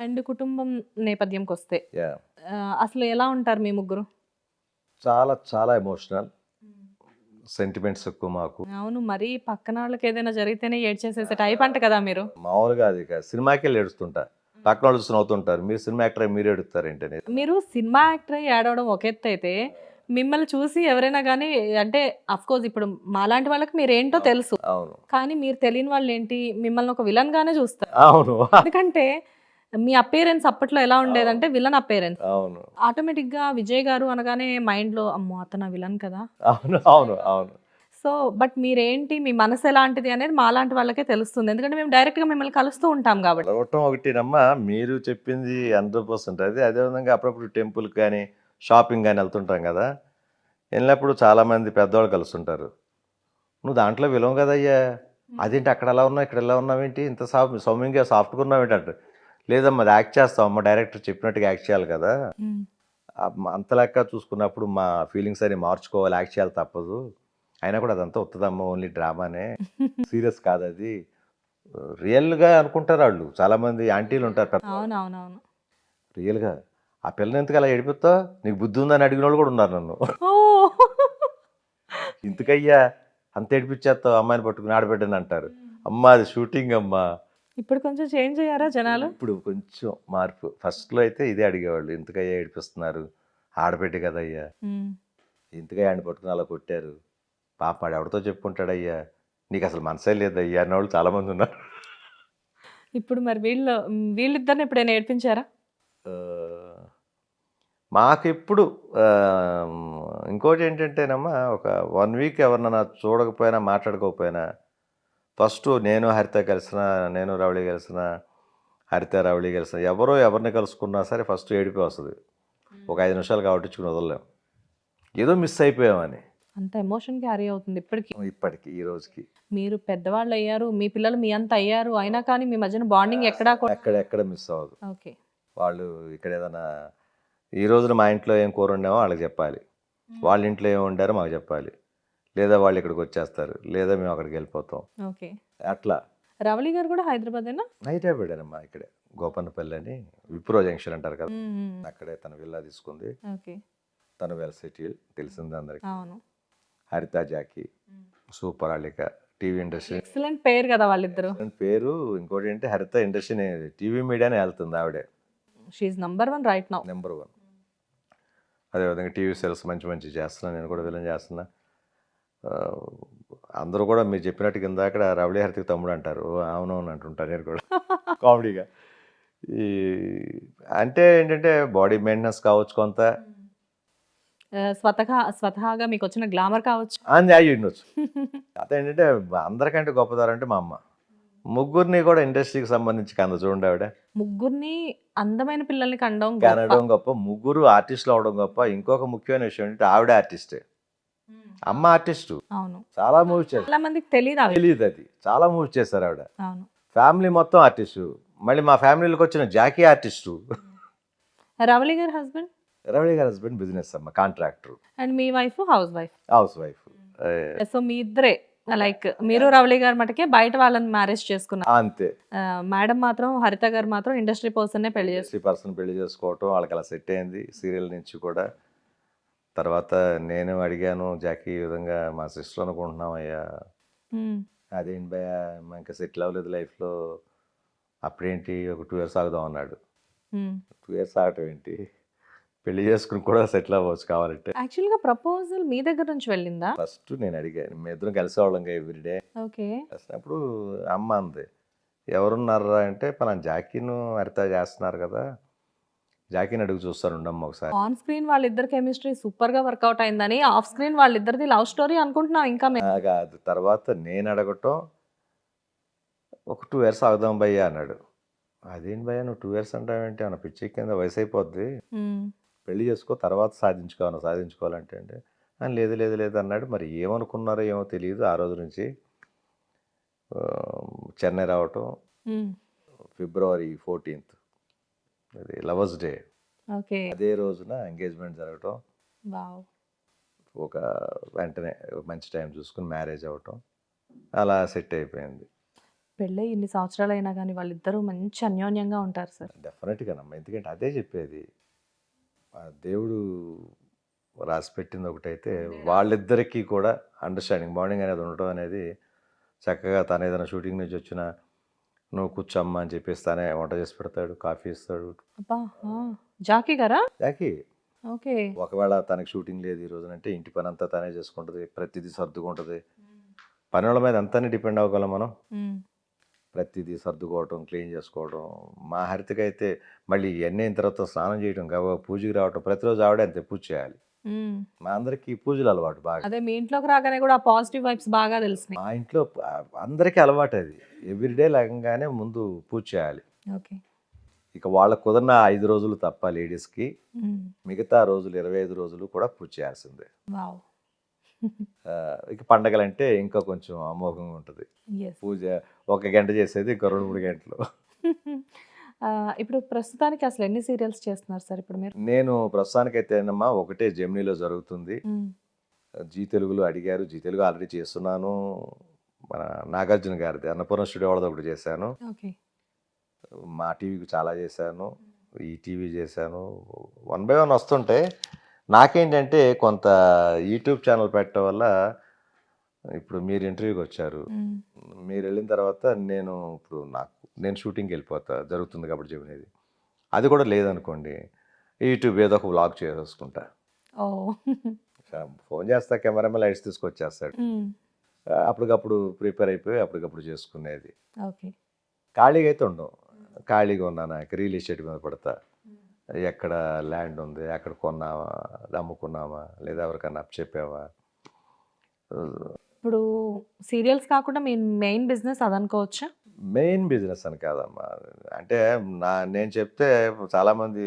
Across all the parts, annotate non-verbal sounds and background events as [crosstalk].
And కుటుంబం నేపథ్యంకి వస్తే అసలు ఎలా ఉంటారు మీ ముగ్గురు? చాలా చాలా ఎమోషనల్ సెంటిమెంట్స్ ఎక్కువ మాకు. అవును మరి పక్కన వాళ్ళకి ఏదైనా జరిగితేనే ఏడ్చేసేసే టైప్ అంట కదా మీరు. మామూలుగా అది సినిమాకి వెళ్ళి ఏడుస్తుంటా. పక్కన వాళ్ళు నవ్వుతుంటారు మీరు సినిమా యాక్టర్ మీరు ఏడుస్తారు ఏంటని మీరు సినిమా యాక్టర్ అయ్యి ఏడవడం ఒక ఎత్తు అయితే మిమ్మల్ని చూసి ఎవరైనా కానీ అంటే అఫ్ కోర్స్ ఇప్పుడు మాలాంటి వాళ్ళకి మీరు ఏంటో తెలుసు. అవును. కానీ మీరు తెలియని వాళ్ళు ఏంటి మిమ్మల్ని ఒక విలన్ గానే చూస్తారు. అవును. ఎందుకంటే మీ అపేరెన్స్ అప్పట్లో ఎలా ఉండేదంటే విలన్ అపేరెన్స్ అవును. ఆటోమేటిక్గా విజయ్ గారు అనగానే మైండ్లో అమ్మో అతను విలన్ కదా. అవును అవును అవును. సో బట్ మీరేంటి మీ మనసు ఎలాంటిది అనేది మాలాంటి వాళ్ళకే తెలుస్తుంది. ఎందుకంటే మేము డైరెక్ట్గా మిమ్మల్ని కలుస్తూ ఉంటాం కాబట్టి. చదవటం ఒకటినమ్మా మీరు చెప్పింది హండ్రెడ్ పర్సెంట్ అది అదేవిధంగా అప్పుడప్పుడు టెంపుల్ కానీ షాపింగ్ కానీ వెళ్తుంటాం కదా. వెళ్ళినప్పుడు చాలామంది పెద్దవాళ్ళు కలుస్తుంటారు. నువ్వు దాంట్లో విలువ కదయ్యా. అదేంటి అక్కడ ఎలా ఉన్నావు ఇక్కడ ఎలా ఉన్నావేంటి ఇంత సాఫ్ సౌమ్యంగా సాఫ్ట్గా ఉన్నావేంటి అంటారు. లేదమ్మా అది యాక్ట్ చేస్తాం అమ్మ డైరెక్టర్ చెప్పినట్టుగా యాక్ట్ చేయాలి కదా. అంత లెక్క చూసుకున్నప్పుడు మా ఫీలింగ్స్ అని మార్చుకోవాలి. యాక్ట్ చేయాలి తప్పదు. అయినా కూడా అదంతా వస్తుందమ్మా ఓన్లీ డ్రామానే. [laughs] సీరియస్ కాదు అది. రియల్గా అనుకుంటారు వాళ్ళు. చాలామంది ఆంటీలు ఉంటారు రియల్గా. ఆ పిల్లని ఎందుకు అలా ఏడిపిస్తావు? నీకు బుద్ధి ఉందని అడిగిన వాళ్ళు కూడా ఉన్నారు నన్ను. ఇంతకయ్యా [laughs] అంత ఏడిపించేస్తావు? అమ్మాయిని పట్టుకుని ఆడబిడ్డని అంటారు. అమ్మా అది షూటింగ్ అమ్మా. ఇప్పుడు కొంచెం చేంజ్ అయ్యారా జనాలు? ఇప్పుడు కొంచెం మార్పు. ఫస్ట్లో అయితే ఇదే అడిగేవాళ్ళు ఎందుకయ్యా ఏడిపిస్తున్నారు? ఆడబిడ్డ కదయ్యా. ఇంతగా ఆయన పట్టుకుని అలా కొట్టారు? పాప వాడు ఎవరితో చెప్పుకుంటాడయ్యా? నీకు అసలు మనసే లేదయ్యా అన్నవాళ్ళు చాలామంది ఉన్నారు. ఇప్పుడు మరి వీళ్ళు వీళ్ళిద్దరిని ఎప్పుడైనా ఏడ్పించారా? మాకెప్పుడు ఇంకోటి ఏంటంటేనమ్మా ఒక వన్ వీక్ ఎవరినైనా చూడకపోయినా మాట్లాడకపోయినా ఫస్ట్ నేను హరిత కలిసిన నేను రవళి కలిసిన హరిత రవళి కలిసిన ఎవరో ఎవరిని కలుసుకున్నా సరే ఫస్ట్ ఏడిపి వస్తుంది. ఒక ఐదు నిమిషాలు కాబట్టి వదలలేం. ఏదో మిస్ అయిపోయామని. అంత ఎమోషన్ క్యారీ అవుతుంది ఇప్పటికి. ఇప్పటికి ఈ రోజుకి. మీరు పెద్దవాళ్ళు అయ్యారు మీ పిల్లలు మీ అంత అయ్యారు అయినా కానీ మీ మధ్యన బాండింగ్ ఎక్కడా కూడా ఎక్కడ ఎక్కడ మిస్ అవ్వదు. ఓకే. వాళ్ళు ఇక్కడ ఏదైనా ఈ రోజున మా ఇంట్లో ఏం కూర వండామో వాళ్ళకి చెప్పాలి. వాళ్ళ ఇంట్లో ఏం వండారో మాకు చెప్పాలి. లేదా వాళ్ళు ఇక్కడికి వచ్చేస్తారు లేదా మేము అక్కడికి వెళ్ళిపోతాం. ఓకే. అట్లా. రవళి గారు కూడా హైదరాబాదేనా? నైట్ అయిపోయాడమ్మా ఇక్కడే. గోపన్నపల్లి అని విప్రో జంక్షన్ అంటారు కదా. అక్కడే తన విల్లా తీసుకుంది. ఓకే. తను వెల్ సెటిల్ తెలిసింది అందరికి. అవును. హరిత జాకి సూపర్ అల్లిక టీవీ ఇండస్ట్రీ. ఎక్సలెంట్ పేరు కదా వాళ్ళిద్దరు. పేరు. ఇంకోటి ఏంటి? హరిత ఇండస్ట్రీ టీవీ మీడియానే వెళ్తుంది ఆవిడే. She number one right now number one అదేవిధంగా టీవీ సెల్స్ మంచి మంచి చేస్తున్నా నేను కూడా విలన్ చేస్తున్నా. అందరూ కూడా మీరు చెప్పినట్టు కింద అక్కడ రవళి హరితికి తమ్ముడు అంటారు. "ఓ, అవునవును అంటుంటారు నేను కూడా. [laughs] కామెడీగా. ఈ అంటే ఏంటంటే బాడీ మెయింటెనెన్స్ కావచ్చు కొంత. స్వతహా స్వతహాగా మీకు వచ్చిన గ్లామర్ కావచ్చు. అని అయ్యి ఉండొచ్చు. అదేంటంటే అందరికంటే గొప్పదారంటే మా అమ్మ. ముగ్గురిని కూడా ఇండస్ట్రీకి సంబంధించి కంద చూడండి ఆవిడ. ముగ్గురిని అందమైన పిల్లల్ని కండం. కనడం గొప్ప ముగ్గురు ఆర్టిస్టులు అవడం గొప్ప. ఇంకొక ముఖ్యమైన విషయం ఏంటంటే ఆవిడ ఆర్టిస్టే. అమ్మ ఆర్టిస్టు. అవును. చాలా మూవీస్ చాలా మందికి తెలియదు తెలియదు అది. చాలా మూవీస్ చేశారు ఆవిడ. అవును. ఫ్యామిలీ మొత్తం ఆర్టిస్టు. మళ్ళీ మా ఫ్యామిలీలోకి వచ్చిన జాకీ ఆర్టిస్టు. రవళి గారి హస్బెండ్? రవళి గారి హస్బెండ్ బిజినెస్ అమ్మ contractor. And me wife house wife? House wife. So మీ ఇద్దరే లైక్ మీరు రవళి గారు మటుకే బయట వాళ్ళని మ్యారేజ్ చేసుకున్నారు. అంతే. మేడం మాత్రం హరిత గారు మాత్రం ఇండస్ట్రీ పర్సన్ పెళ్ళి ఇండస్ట్రీ పర్సన్ పెళ్ళి చేసుకోవటం వాళ్ళకి అలా సెట్ అయింది సీరియల్ నుంచి కూడా. తర్వాత నేను అడిగాను జాకీ ఈ విధంగా మా సిస్టర్ అనుకుంటున్నాం అయ్యా. అదేంటి భయ ఇంకా సెటిల్ అవ్వలేదు లైఫ్లో. అప్పుడేంటి? ఒక టూ ఇయర్స్ ఆగుదాం అన్నాడు. టూ ఇయర్స్ ఆగటం ఏంటి? పెళ్ళి చేసుకుని కూడా సెటిల్ అవ్వచ్చు కావాలంటే. యాక్చువల్గా ప్రపోజల్ మీ దగ్గర నుంచి వెళ్ళిందా? ఫస్ట్ నేను అడిగాను మీ ఇద్దరం కలిసేవాళ్ళం ఎవ్రీడే ఓకే. కలిసినప్పుడు అమ్మ అంది ఎవరున్నారా అంటే పలానా జాకీను హరిత చేస్తున్నారు కదా. జాకీని అడుగు చూస్తాను ఉండమ్మ ఒకసారి. ఆన్ స్క్రీన్ వాళ్ళిద్దరు కెమిస్ట్రీ సూపర్గా వర్కౌట్ అయిందని ఆఫ్ స్క్రీన్ వాళ్ళిద్దరిది లవ్ స్టోరీ అనుకుంటున్నాం ఇంకా మేము. కాదు తర్వాత నేను అడగటం ఒక టూ ఇయర్స్ ఆగుదాం భయ్యా అన్నాడు. అదేంటి భయ్యా నువ్వు టూ ఇయర్స్ అంటావేంటి? అన్న పిచ్చి కింద వయసు అయిపోద్ది. పెళ్ళి చేసుకో తర్వాత సాధించుకోవాలి సాధించుకోవాలంటే అంటే. "ఆ, లేదు లేదు లేదు అన్నాడు. మరి ఏమనుకున్నారో ఏమో తెలియదు. ఆ రోజు నుంచి చెన్నై రావటం. ఫిబ్రవరి ఫోర్టీన్త్. అది లవర్స్ డే. ఓకే. అదే రోజున ఎంగేజ్మెంట్ జరగటం. వావ్. ఒక వెంటనే మంచి టైం చూసుకుని మ్యారేజ్ అవ్వటం. అలా సెట్ అయిపోయింది. పెళ్ళై ఇన్ని సంవత్సరాలు అయినా కానీ వాళ్ళిద్దరూ మంచి అన్యోన్యంగా ఉంటారు సార్. డెఫినెట్గానమ్మా ఎందుకంటే అదే చెప్పేది. ఆ దేవుడు రాసి పెట్టింది ఒకటైతే వాళ్ళిద్దరికీ కూడా అండర్స్టాండింగ్ బాండింగ్ అనేది ఉండటం అనేది చక్కగా తను ఏదైనా షూటింగ్ నుంచి వచ్చినా నువ్వు కూర్చోమ్మా అని చెప్పేసి తానే వంట చేసి పెడతాడు కాఫీ ఇస్తాడు. అబ్బా ఆ, జాకీ గారా? యాకి ఓకే. ఒకవేళ తనకి షూటింగ్ లేదు ఈ రోజునంటే ఇంటి పని అంతా తనే చేసుకుంటుంది ప్రతిదీ సర్దుకుంటుంది. పని వాళ్ళ మీద అంతానే డిపెండ్ అవ్వగలం మనం. ఉమ్, ప్రతిదీ సర్దుకోవటం క్లీన్ చేసుకోవడం మా హరితకి అయితే మళ్ళీ ఇవన్నీ అయిన తర్వాత స్నానం చేయడం గవ పూజకి రావటం ప్రతిరోజు ఆవిడ అంతే పూజ చేయాలి. మా అందరికీ పూజలు అలవాటు బాగా. అదే మీ ఇంట్లోకి రాగానే కూడా పాజిటివ్ వైబ్స్ బాగా తెలిసినాయి. మా ఇంట్లో అందరికీ అలవాటు అది. ఎవ్రీడే లేకంగానే ముందు పూజ చేయాలి. ఓకే. ఇక వాళ్ళకు కుదిరిన ఐదు రోజులు తప్ప లేడీస్కి. మిగతా రోజులు ఇరవై ఐదు రోజులు కూడా పూజ చేయాల్సిందే. ఇక పండగలంటే ఇంకా కొంచెం అమోఘంగా ఉంటుంది. పూజ ఒక గంట చేసేది ఇంకో రెండు మూడు గంటలు. [laughs] ఇప్పుడు ప్రస్తుతానికి అసలు ఎన్ని సీరియల్స్ చేస్తున్నారు సార్ ఇప్పుడు మీరు? నేను ప్రస్తుతానికైతేనమ్మా ఒకటే జెమినీలో జరుగుతుంది. జీ తెలుగులో అడిగారు జీ తెలుగు ఆల్రెడీ చేస్తున్నాను. మన నాగార్జున గారిది అన్నపూర్ణ స్టూడియో వాళ్ళది ఒకటి చేశాను. మా టీవీకి చాలా చేశాను ఈ టీవీ చేశాను. వన్ బై వన్ వస్తుంటే నాకేంటంటే కొంత యూట్యూబ్ ఛానల్ పెట్టడం వల్ల ఇప్పుడు మీరు ఇంటర్వ్యూకి వచ్చారు. మీరు వెళ్ళిన తర్వాత నేను ఇప్పుడు నాకు నేను షూటింగ్కి వెళ్ళిపోతా జరుగుతుంది కాబట్టి చెప్పినది. అది కూడా లేదనుకోండి యూట్యూబ్ ఏదో ఒక వ్లాగ్ చేసుకుంటా ఓ. ఫోన్ చేస్తా కెమెరామెన్ లైట్స్ తీసుకొచ్చేస్తాడు. అప్పటికప్పుడు ప్రిపేర్ అయిపోయి అప్పటికప్పుడు చేసుకునేది. ఓకే. ఖాళీగా అయితే ఉండవు ఖాళీగా ఉన్నాను రియల్ ఎస్టేట్ మీద పడతా. ఎక్కడ ల్యాండ్ ఉంది ఎక్కడ కొన్నామా అది అమ్ముకున్నామా లేదా ఎవరికన్నా అప్ చెప్పావా? ఇప్పుడు సీరియల్స్ కాకుండా మీ మెయిన్ బిజినెస్ అదనుకోవచ్చా? మెయిన్ బిజినెస్ అని కాదమ్మా. అంటే నా నేను చెప్తే చాలామంది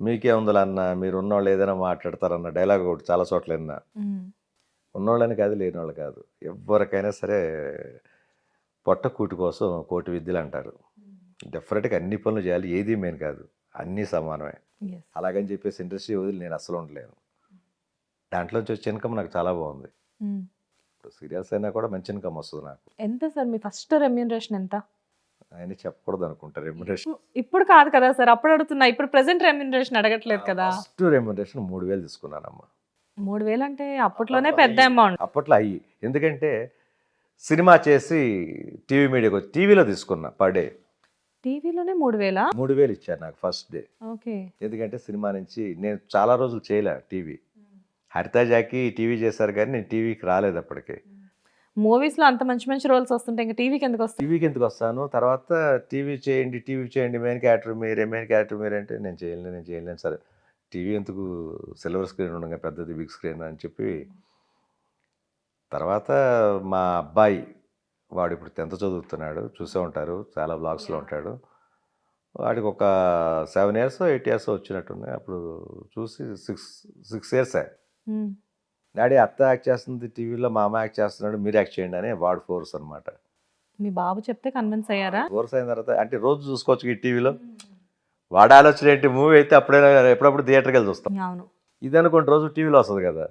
మీకే ఉందలన్న మీరు ఉన్నవాళ్ళు ఏదైనా మాట్లాడతారన్న డైలాగ్ ఒకటి చాలా చోట్ల విన్నా. ఉమ్, ఉన్నోళ్ళని కాదు లేని వాళ్ళు కాదు. ఎవరికైనా సరే పొట్ట కూటి కోసం కోటి విద్యలు అంటారు. డెఫినెట్గా అన్ని పనులు చేయాలి ఏది మెయిన్ కాదు. అన్నీ సమానమే. అలాగని చెప్పేసి ఇండస్ట్రీ వదిలి నేను అస్సలు ఉండలేను. దాంట్లోంచి వచ్చే ఇన్కమ్ నాకు చాలా బాగుంది. ఇప్పుడు సీరియల్స్ అయినా కూడా మంచి ఇన్కమ్ వస్తుంది నాకు. ఎంత సార్? మీ ఫస్ట్ రెమ్యూనరేషన్ ఎంత? ఆయన చెప్పకూడదు అనుకుంటా రెమ్యునరేషన్. ఇప్పుడు కాదు కదా సార్ అప్పుడు అడుగుతున్నా. ఇప్పుడు ప్రెసెంట్ రెమ్యూనరేషన్ అడగట్లేదు కదా. ఫస్ట్ రెమ్యునరేషన్ మూడు వేలు తీసుకున్నానమ్మా. మూడు వేలు అంటే అప్పట్లోనే పెద్ద అమౌంట్. అప్పట్లో అయ్యి. ఎందుకంటే సినిమా చేసి టీవీ మీడియాకి టీవీలో తీసుకున్నా పర్ డే. టీవీలోనే మూడు వేలా? మూడు వేలు ఇచ్చారు నాకు ఫస్ట్ డే. ఓకే. ఎందుకంటే సినిమా నుంచి నేను చాలా రోజులు చేయలే టీవీ. హరితాజాకి టీవీ చేశారు కానీ నేను టీవీకి రాలేదు అప్పటికి. మూవీస్లో అంత మంచి మంచి రోల్స్ వస్తుంటే ఇంకా టీవీకి ఎందుకు వస్తాయి? టీవీకి ఎందుకు వస్తాను? తర్వాత టీవీ చేయండి టీవీ చేయండి మెయిన్ క్యారెక్టర్ మీరే మెయిన్ క్యారెక్టర్ మీరే అంటే నేను చేయలేను నేను చేయలేను. సరే టీవీ ఎందుకు సిల్వర్ స్క్రీన్ ఉండగా పెద్దది బిగ్ స్క్రీన్ అని చెప్పి తర్వాత మా అబ్బాయి వాడు ఇప్పుడు టెన్త్ చదువుతున్నాడు చూసే ఉంటారు చాలా బ్లాగ్స్లో ఉంటాడు. వాడికి ఒక సెవెన్ ఇయర్స్ ఎయిట్ ఇయర్స్ వచ్చినట్టుంది అప్పుడు చూసి సిక్స్ సిక్స్ ఇయర్సే డాడీ అత్త యాక్ట్ చేస్తుంది టీవీలో మా అమ్మ యాక్ట్ చేస్తున్నాడు మీరు యాక్ట్ చేయండి అని వాడు ఫోర్స్ అనమాట మీ బాబు చెప్తే కన్విన్స్ అయ్యారా? ఫోర్స్ అయిన తర్వాత అంటే రోజు చూసుకోవచ్చు ఈ టీవీలో. వాడి ఆలోచన ఏంటి? మూవీ అయితే అప్పుడే ఎప్పుడప్పుడు థియేటర్కి వెళ్ళి చూస్తాం. అవును. ఇది అనుకోండి రోజు టీవీలో వస్తుంది కదా.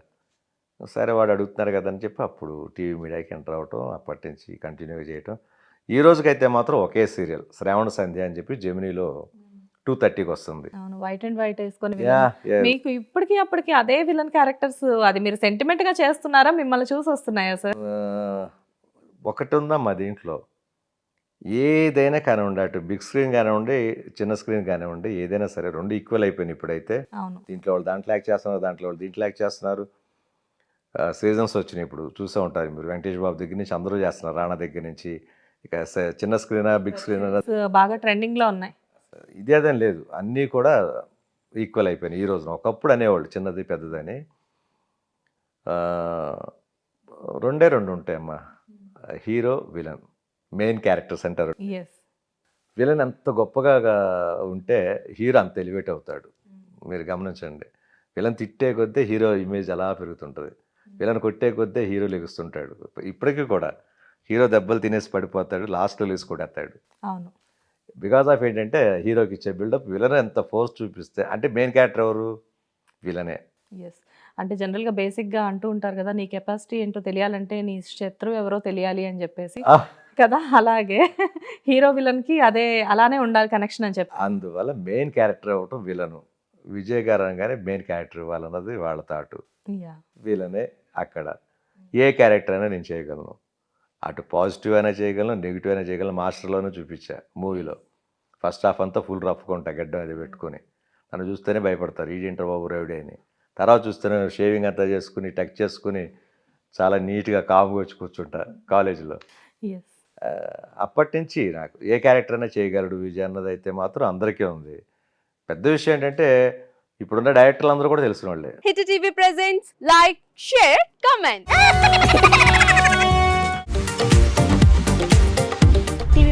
సరే వాడు అడుగుతున్నారు కదా అని చెప్పి అప్పుడు టీవీ మీడియాకి ఎంటర్ అవటం అప్పటి నుంచి కంటిన్యూగా చేయటం. ఈ రోజుకైతే మాత్రం ఒకే సీరియల్ శ్రావణ సంధ్య అని చెప్పి జెమినీలో టూ థర్టీకి వస్తుంది అవును వైట్ అండ్ వైట్ వేసుకొని. మీకు ఇప్పటికి అప్పటికి అదే విలన్ క్యారెక్టర్స్ అది మీరు సెంటిమెంట్గా చేస్తున్నారా? మిమ్మల్ని చూసి వస్తున్నాయా సార్ ఒకటి ఉందమ్మా దీంట్లో? ఏదైనా కానివ్వండి అటు బిగ్ స్క్రీన్ కానివ్వండి చిన్న స్క్రీన్ కానివ్వండి ఏదైనా సరే రెండు ఈక్వల్ అయిపోయినాయి ఇప్పుడైతే. అవును. దీంట్లో వాళ్ళు దాంట్లో యాక్ట్ చేస్తున్నారు దాంట్లో వాళ్ళు దీంట్లో యాక్ట్ చేస్తున్నారు. సీజన్స్ వచ్చినాయి ఇప్పుడు చూసే ఉంటారు మీరు. వెంకటేష్ బాబు దగ్గర నుంచి అందరూ చేస్తున్నారు రాణా దగ్గర నుంచి. ఇక స- చిన్న స్క్రీనా బిగ్ స్క్రీన్ బాగా ట్రెండింగ్లో ఉన్నాయి. ఇదేదేం లేదు. అన్నీ కూడా ఈక్వల్ అయిపోయినాయి ఈ రోజున. ఒకప్పుడు అనేవాళ్ళు చిన్నది పెద్దదని. రెండే రెండు ఉంటాయమ్మా. Hero villain. మెయిన్ క్యారెక్టర్స్ అంటారు విలన్ ఎంత గొప్పగా ఉంటే హీరో అంత ఎలివేట్ అవుతాడు. మీరు గమనించండి. విలన్ తిట్టే కొద్దీ హీరో ఇమేజ్ అలా పెరుగుతుంటుంది. విలన్ కొట్టే కొద్దీ హీరో లెగుస్తుంటాడు. ఇప్పటికీ కూడా హీరో దెబ్బలు తినేసి పడిపోతాడు లాస్ట్లో లేసి కొడేస్తాడు అవును. బికాస్ ఆఫ్ ఏంటంటే హీరోకి ఇచ్చే బిల్డప్ విలన్ ఎంత ఫోర్స్ చూపిస్తే అంటే మెయిన్ క్యారెక్టర్ ఎవరు? విలనే. ఎస్ అంటే జనరల్గా బేసిక్గా అంటూ ఉంటారు కదా నీ కెపాసిటీ ఏంటో తెలియాలంటే నీ శత్రువు ఎవరో తెలియాలి అని చెప్పేసి. కదా అలాగే హీరో విలన్కి అదే అలానే ఉండాలి కనెక్షన్ అని చెప్పి. అందువల్ల మెయిన్ క్యారెక్టర్ అవ్వటం విలను. విజయ్ గారు అనగానే మెయిన్ క్యారెక్టర్ ఇవ్వాలన్నది వాళ్ళ తాటు వీళ్ళనే అక్కడ. ఏ క్యారెక్టర్ అయినా నేను చేయగలను. అటు పాజిటివ్ అయినా చేయగలను నెగిటివ్ అయినా చేయగలను మాస్టర్లోనే చూపించా మూవీలో. ఫస్ట్ హాఫ్ అంతా ఫుల్ రఫ్గా ఉంటా గడ్డం అది పెట్టుకొని. నన్ను చూస్తేనే భయపడతారు ఈడింటర్ బాబు రవిడే అని. తర్వాత చూస్తేనే షేవింగ్ అంతా చేసుకుని టక్ చేసుకుని చాలా నీట్గా కామ్గా వచ్చి కూర్చుంటా కాలేజీలో. అప్పటి నుంచి నాకు ఏ క్యారెక్టర్ అయినా చేయగలడు విజయ్ అన్నది అయితే మాత్రం అందరికీ ఉంది. పెద్ద విషయం ఏంటంటే ఇప్పుడున్న డైరెక్టర్లు అందరూ కూడా తెలిసిన వాళ్ళే. Hit TV presents like share comment